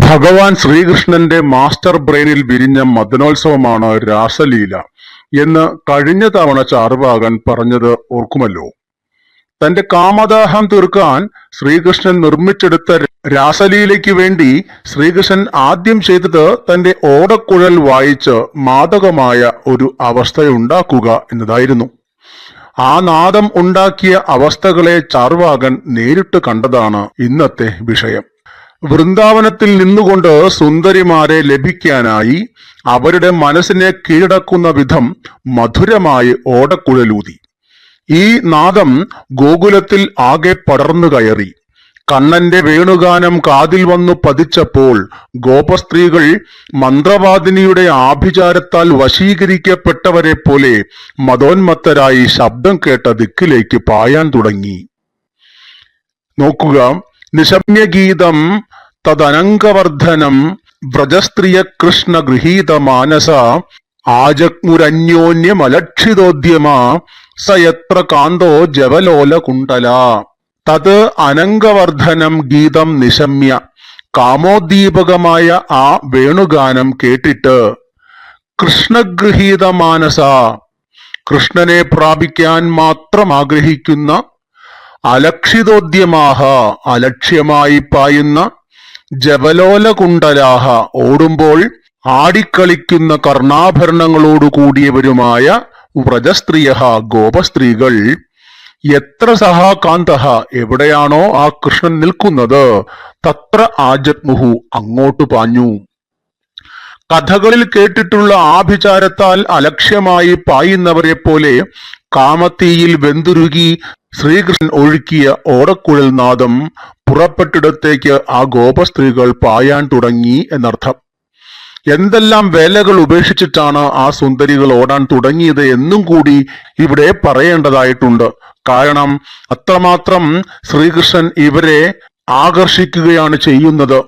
ഭഗവാൻ ശ്രീകൃഷ്ണന്റെ മാസ്റ്റർ ബ്രെയിനിൽ വിരിഞ്ഞ മദനോത്സവമാണ് രാസലീല എന്ന് കഴിഞ്ഞ തവണ ചാറുവാകൻ പറഞ്ഞത് ഓർക്കുമല്ലോ. തന്റെ കാമദാഹം തീർക്കാൻ ശ്രീകൃഷ്ണൻ നിർമ്മിച്ചെടുത്ത രാസലീലയ്ക്ക് വേണ്ടി ശ്രീകൃഷ്ണൻ ആദ്യം ചെയ്തത് തന്റെ ഓടക്കുഴൽ വായിച്ച് മാദകമായ ഒരു അവസ്ഥയുണ്ടാക്കുക എന്നതായിരുന്നു. ആ നാദം ഉണ്ടാക്കിയ അവസ്ഥകളെ ചാർവാകൻ നേരിട്ട് കണ്ടതാണ് ഇന്നത്തെ വിഷയം. വൃന്ദാവനത്തിൽ നിന്നുകൊണ്ട് സുന്ദരിമാരെ ലഭിക്കാനായി അവരുടെ മനസ്സിനെ കീഴടക്കുന്ന വിധം മധുരമായി ഓടക്കുഴലൂതി. ഈ നാദം ഗോകുലത്തിൽ ആകെ പടർന്നു കയറി. കണ്ണന്റെ വേണുഗാനം കാതിൽ വന്നു പതിച്ചപ്പോൾ ഗോപസ്ത്രീകൾ മന്ത്രവാദിനിയുടെ ആഭിചാരത്താൽ വശീകരിക്കപ്പെട്ടവരെ പോലെ മതോന്മത്തരായി ശബ്ദം കേട്ട ദിക്കിലേക്ക് പായാൻ തുടങ്ങി. നോക്കുക നിശമ്യഗീതം തദനങ്കവർദ്ധനം വ്രജസ്ത്രീയ കൃഷ്ണ ഗൃഹീത മാനസ ആജഗ്മുരന്യോന്യമലക്ഷിതോദ്യമ സയത്ര യത്ര കാന്തോ ജവലോല കുണ്ടല തത് അനങ്കവർദ്ധനം ഗീതം നിശമ്യ. കാമോദ്ദീപകമായ ആ വേണുഗാനം കേട്ടിട്ട് കൃഷ്ണഗൃഹീത മാനസ കൃഷ്ണനെ പ്രാപിക്കാൻ മാത്രം ആഗ്രഹിക്കുന്ന അലക്ഷിതോദ്യമാഹ അലക്ഷ്യമായി പായുന്ന ജവലോല കുണ്ടലാഹ ഓടുമ്പോൾ ആടിക്കളിക്കുന്ന കർണാഭരണങ്ങളോടു കൂടിയവരുമായ വ്രജസ്ത്രീയ ഗോപസ്ത്രീകൾ എത്ര സഹാകാന്ത എവിടെയാണോ ആ കൃഷ്ണൻ നിൽക്കുന്നത് തത്ര ആജത്മുഹു അങ്ങോട്ട് പാഞ്ഞു. കഥകളിൽ കേട്ടിട്ടുള്ള ആഭിചാരത്താൽ അലക്ഷ്യമായി പായുന്നവരെ പോലെ കാമത്തിയിൽ വെന്തുരുകി ശ്രീകൃഷ്ണൻ ഒഴുക്കിയ ഓടക്കുഴൽ നാദം പുറപ്പെട്ടിടത്തേക്ക് ആ ഗോപസ്ത്രീകൾ പായാൻ തുടങ്ങി എന്നർത്ഥം. എന്തെല്ലാം വേലകൾ ഉപേക്ഷിച്ചിട്ടാണ് ആ സുന്ദരികൾ ഓടാൻ തുടങ്ങിയത് എന്നും കൂടി ഇവിടെ പറയേണ്ടതായിട്ടുണ്ട്. കാരണം അത്രമാത്രം ശ്രീകൃഷ്ണൻ ഇവരെ ആകർഷിക്കുകയാണ് ചെയ്യുന്നത്.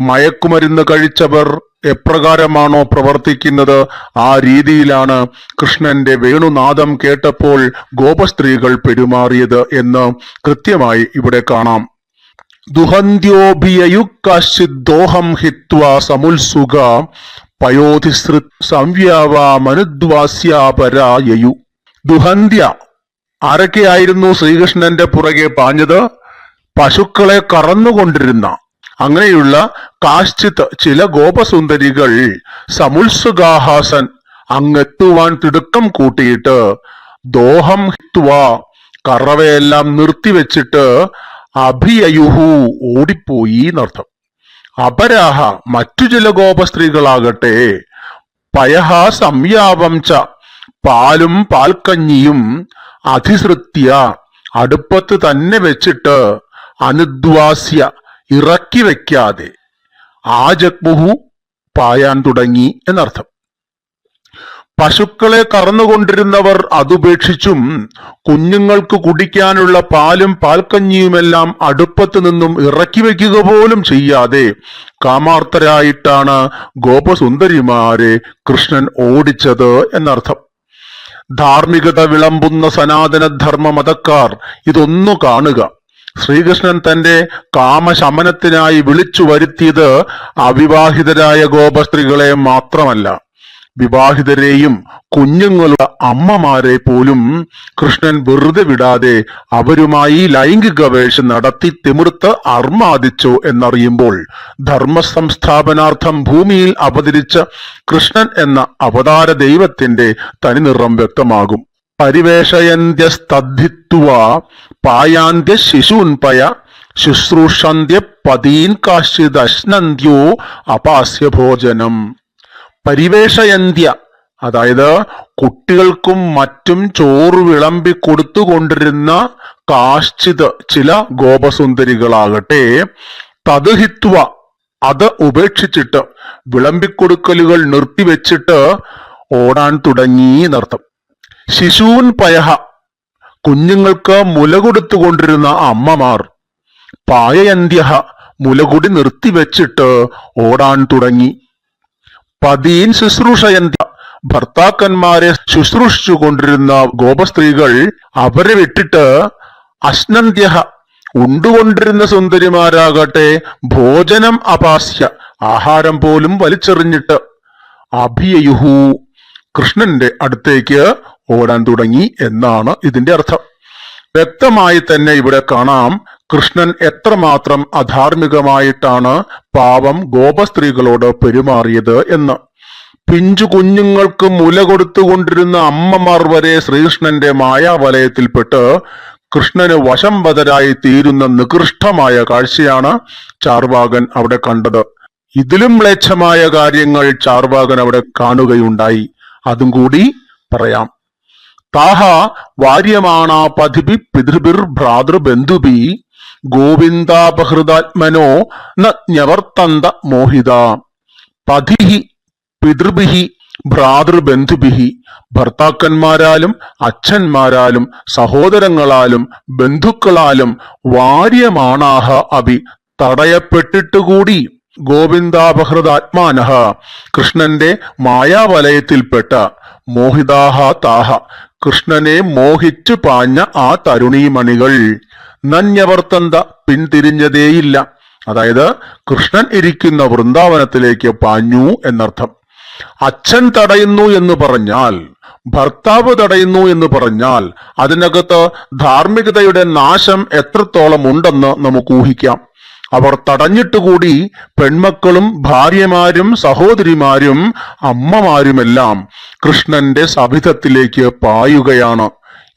മയക്കുമരുന്ന് കഴിച്ചവർ എപ്രകാരമാണോ പ്രവർത്തിക്കുന്നത്? ആ രീതിയിലാണ് കൃഷ്ണന്റെ വേണുനാദം കേട്ടപ്പോൾ ഗോപസ്ത്രീകൾ പെരുമാറിയത് എന്ന് കൃത്യമായി ഇവിടെ കാണാം. ദുഹന്ത്യോഭിയയുക്കാശ്ചിദോഹം ഹിത്വ സമുത്സുക പയോധിസൃ സംവ്യാവാമനുദ്വാസ്യാപരായയു ദുഹന്ത്യ ആരൊക്കെയായിരുന്നു ശ്രീകൃഷ്ണന്റെ പുറകെ പാഞ്ഞത്? പശുക്കളെ കറന്നുകൊണ്ടിരുന്ന അങ്ങനെയുള്ള കാശ്ചിത് ചില ഗോപസുന്ദരികൾ സമുത്സുഗാഹാസൻ അങ്ങെത്തുവാൻ തിടുക്കം കൂട്ടിയിട്ട് ദോഹം ഹിത്വ കറവയെല്ലാം നിർത്തിവെച്ചിട്ട് അഭിയയുഹു ഓടിപ്പോയി എന്നർത്ഥം. അപരാഹ മറ്റു ചില ഗോപസ്ത്രീകളാകട്ടെ പയഹ സംയാപം ച പാലും പാൽക്കഞ്ഞിയും അധിസൃത്യ അടുപ്പത്ത് തന്നെ വെച്ചിട്ട് അനുദ്വാസ്യ ഇറക്കി വെക്കാതെ ആജഗ്മുഹു പായാൻ തുടങ്ങി എന്നർത്ഥം. പശുക്കളെ കറന്നുകൊണ്ടിരുന്നവർ അതുപേക്ഷിച്ചും കുഞ്ഞുങ്ങൾക്ക് കുടിക്കാനുള്ള പാലും പാൽക്കഞ്ഞിയുമെല്ലാം അടുപ്പത്ത് നിന്നും ഇറക്കി വെക്കുക പോലും ചെയ്യാതെ കാമാർത്തരായിട്ടാണ് ഗോപസുന്ദരിമാരെ കൃഷ്ണൻ ഓടിച്ചത് എന്നർത്ഥം. ധാർമ്മികത വിളമ്പുന്ന സനാതന ധർമ്മ മതക്കാർ ഇതൊന്നു കാണുക. ശ്രീകൃഷ്ണൻ തന്റെ കാമശമനത്തിനായി വിളിച്ചു വരുത്തിയത് അവിവാഹിതരായ ഗോപസ്ത്രീകളെ മാത്രമല്ല വിവാഹിതരെയും കുഞ്ഞുങ്ങളുടെ അമ്മമാരെ പോലും കൃഷ്ണൻ വെറുതെ വിടാതെ അവരുമായി ലൈംഗിക വേഷം നടത്തി തിമിർത്ത് അർമാദിച്ചു എന്നറിയുമ്പോൾ ധർമ്മ സംസ്ഥാപനാർത്ഥം ഭൂമിയിൽ അവതരിച്ച കൃഷ്ണൻ എന്ന അവതാര ദൈവത്തിന്റെ തനിനിറം വ്യക്തമാകും. പരിവേഷയന്ത്യസ്തദ്ധിത്വ പായാന്ത്യ ശിശുൻപയ ശുശ്രൂഷന്ത്യ പതീൻ കാശ്ചിദശ്നന്ത്യോ അപാസ്യ ഭോജനം പരിവേഷയന്ത്യ അതായത് കുട്ടികൾക്കും മറ്റും ചോറ് വിളമ്പി കൊടുത്തുകൊണ്ടിരുന്ന കാശ്ചിത് ചില ഗോപസുന്ദരികളാകട്ടെ തതുഹിത്വ അത് ഉപേക്ഷിച്ചിട്ട് വിളമ്പിക്കൊടുക്കലുകൾ നിർത്തിവെച്ചിട്ട് ഓടാൻ തുടങ്ങി എന്നർത്ഥം. ശിശൂൻ പയഹ. കുഞ്ഞുങ്ങൾക്ക് മുല കൊടുത്തുകൊണ്ടിരുന്ന അമ്മമാർ. പായയന്ത്യഹ മുലകുടി നിർത്തിവെച്ചിട്ട് ഓടാൻ തുടങ്ങി. പതീൻ ശുശ്രൂഷയന്ത്യ. ഭർത്താക്കന്മാരെ ശുശ്രൂഷിച്ചു കൊണ്ടിരുന്ന ഗോപസ്ത്രീകൾ അവരെ വിട്ടിട്ട് അശ്നന്ത്യ ഉണ്ടുകൊണ്ടിരുന്ന സുന്ദരിമാരാകട്ടെ ഭോജനം അപാസ്യ. ആഹാരം പോലും വലിച്ചെറിഞ്ഞിട്ട്. അഭിയയുഹു. കൃഷ്ണന്റെ അടുത്തേക്ക് ഓടാൻ തുടങ്ങി എന്നാണ് ഇതിന്റെ അർത്ഥം. വ്യക്തമായി തന്നെ ഇവിടെ കാണാം കൃഷ്ണൻ എത്രമാത്രം അധാർമികമായിട്ടാണ് പാവം ഗോപസ്ത്രീകളോട് പെരുമാറിയത് എന്ന്. പിഞ്ചു കുഞ്ഞുങ്ങൾക്ക് മുല കൊടുത്തുകൊണ്ടിരുന്ന അമ്മമാർ വരെ ശ്രീകൃഷ്ണന്റെ മായാവലയത്തിൽപ്പെട്ട് കൃഷ്ണന് വശംവതരായി തീരുന്ന നികൃഷ്ടമായ കാഴ്ചയാണ് ചാർവാകൻ അവിടെ കണ്ടത്. ഇതിലും മ്ലേച്ഛമായ കാര്യങ്ങൾ ചാർവാകൻ അവിടെ കാണുകയുണ്ടായി. അതും കൂടി പറയാം. താഹ വാര്യമാണ പതിഭി പിതൃഭിർ ഭ്രാതൃബന്ധുഭി ഗോവിന്ദാപഹൃതാത്മനോ നവർത്തന്ത മോഹിത. പതിഹി പിതൃഭിഹി ഭ്രാതൃബന്ധുഭിഹി ഭർത്താക്കന്മാരാലും അച്ഛന്മാരാലും സഹോദരങ്ങളാലും ബന്ധുക്കളാലും വാര്യമാണാഹ അഭി തടയപ്പെട്ടിട്ടുകൂടി. ഗോവിന്ദാപഹൃതാത്മാനഹ കൃഷ്ണന്റെ മായാവലയത്തിൽപ്പെട്ട മോഹിതാഹ താഹ കൃഷ്ണനെ മോഹിച്ചു പാഞ്ഞ ആ തരുണീമണികൾ. നന്യവർത്തന്ത പിന്തിരിഞ്ഞതേയില്ല. അതായത് കൃഷ്ണൻ ഇരിക്കുന്ന വൃന്ദാവനത്തിലേക്ക് പാഞ്ഞു എന്നർത്ഥം. അച്ഛൻ തടയുന്നു എന്ന് പറഞ്ഞാൽ ഭർത്താവ് തടയുന്നു എന്ന് പറഞ്ഞാൽ അതിനകത്ത് ധാർമ്മികതയുടെ നാശം എത്രത്തോളം ഉണ്ടെന്ന് നമുക്ക് ഊഹിക്കാം. അവർ തടഞ്ഞിട്ടുകൂടി പെൺമക്കളും ഭാര്യമാരും സഹോദരിമാരും അമ്മമാരുമെല്ലാം കൃഷ്ണന്റെ സവിധത്തിലേക്ക് പായുകയാണ്.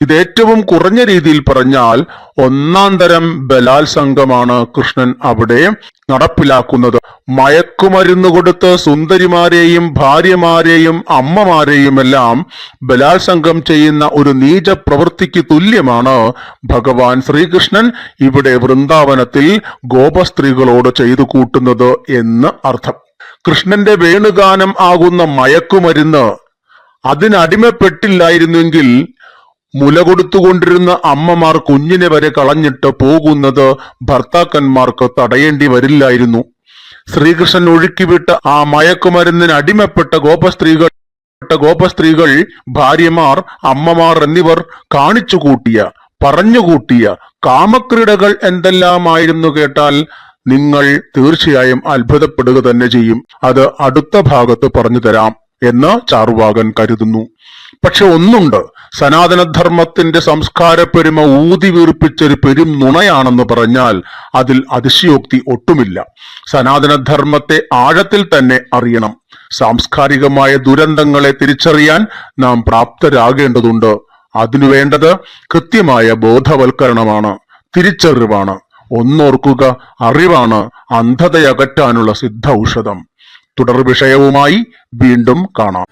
ഇത് ഏറ്റവും കുറഞ്ഞ രീതിയിൽ പറഞ്ഞാൽ ഒന്നാം തരം ബലാത്സംഗമാണ് കൃഷ്ണൻ അവിടെ നടപ്പിലാക്കുന്നത്. മയക്കുമരുന്ന് കൊടുത്ത് സുന്ദരിമാരെയും ഭാര്യമാരെയും അമ്മമാരെയും അമ്മമാരെയുമെല്ലാം ബലാത്സംഗം ചെയ്യുന്ന ഒരു നീച പ്രവൃത്തിക്ക് തുല്യമാണ് ഭഗവാൻ ശ്രീകൃഷ്ണൻ ഇവിടെ വൃന്ദാവനത്തിൽ ഗോപസ്ത്രീകളോട് ചെയ്തു കൂട്ടുന്നത് എന്ന് അർത്ഥം. കൃഷ്ണന്റെ വേണുഗാനം ആകുന്ന മയക്കുമരുന്ന് അതിനടിമപ്പെട്ടില്ലായിരുന്നെങ്കിൽ മുല കൊടുത്തുകൊണ്ടിരുന്ന അമ്മമാർ കുഞ്ഞിനെ വരെ കളഞ്ഞിട്ട് പോകുന്നത് ഭർത്താക്കന്മാർക്ക് തടയേണ്ടി വരില്ലായിരുന്നു. ശ്രീകൃഷ്ണൻ ഒഴുക്കിവിട്ട ആ മയക്കുമരുന്നിന് അടിമപ്പെട്ട ഗോപസ്ത്രീകൾ ഗോപസ്ത്രീകൾ ഭാര്യമാർ അമ്മമാർ എന്നിവർ കാണിച്ചു കൂട്ടിയ പറഞ്ഞുകൂട്ടിയ കാമക്രീഡകൾ എന്തെല്ലാമായിരുന്നു കേട്ടാൽ നിങ്ങൾ തീർച്ചയായും അത്ഭുതപ്പെടുക തന്നെ ചെയ്യും. അത് അടുത്ത ഭാഗത്ത് പറഞ്ഞു തരാം. എന്ന് ചാറുവാകൻ കരുതുന്നു. പക്ഷെ ഒന്നുണ്ട്. സനാതനധർമ്മത്തിന്റെ സംസ്കാര പെരുമ ഊതി വീർപ്പിച്ചൊരു പെരും നുണയാണെന്ന് പറഞ്ഞാൽ അതിൽ അതിശയോക്തി ഒട്ടുമില്ല. സനാതനധർമ്മത്തെ ആഴത്തിൽ തന്നെ അറിയണം. സാംസ്കാരികമായ ദുരന്തങ്ങളെ തിരിച്ചറിയാൻ നാം പ്രാപ്തരാകേണ്ടതുണ്ട്. അതിനു വേണ്ടത് കൃത്യമായ ബോധവൽക്കരണമാണ് തിരിച്ചറിവാണ്. ഒന്നോർക്കുക അറിവാണ് അന്ധതയകറ്റാനുള്ള സിദ്ധ ഔഷധം തുടർ വിഷയവുമായി വീണ്ടും കാണാം.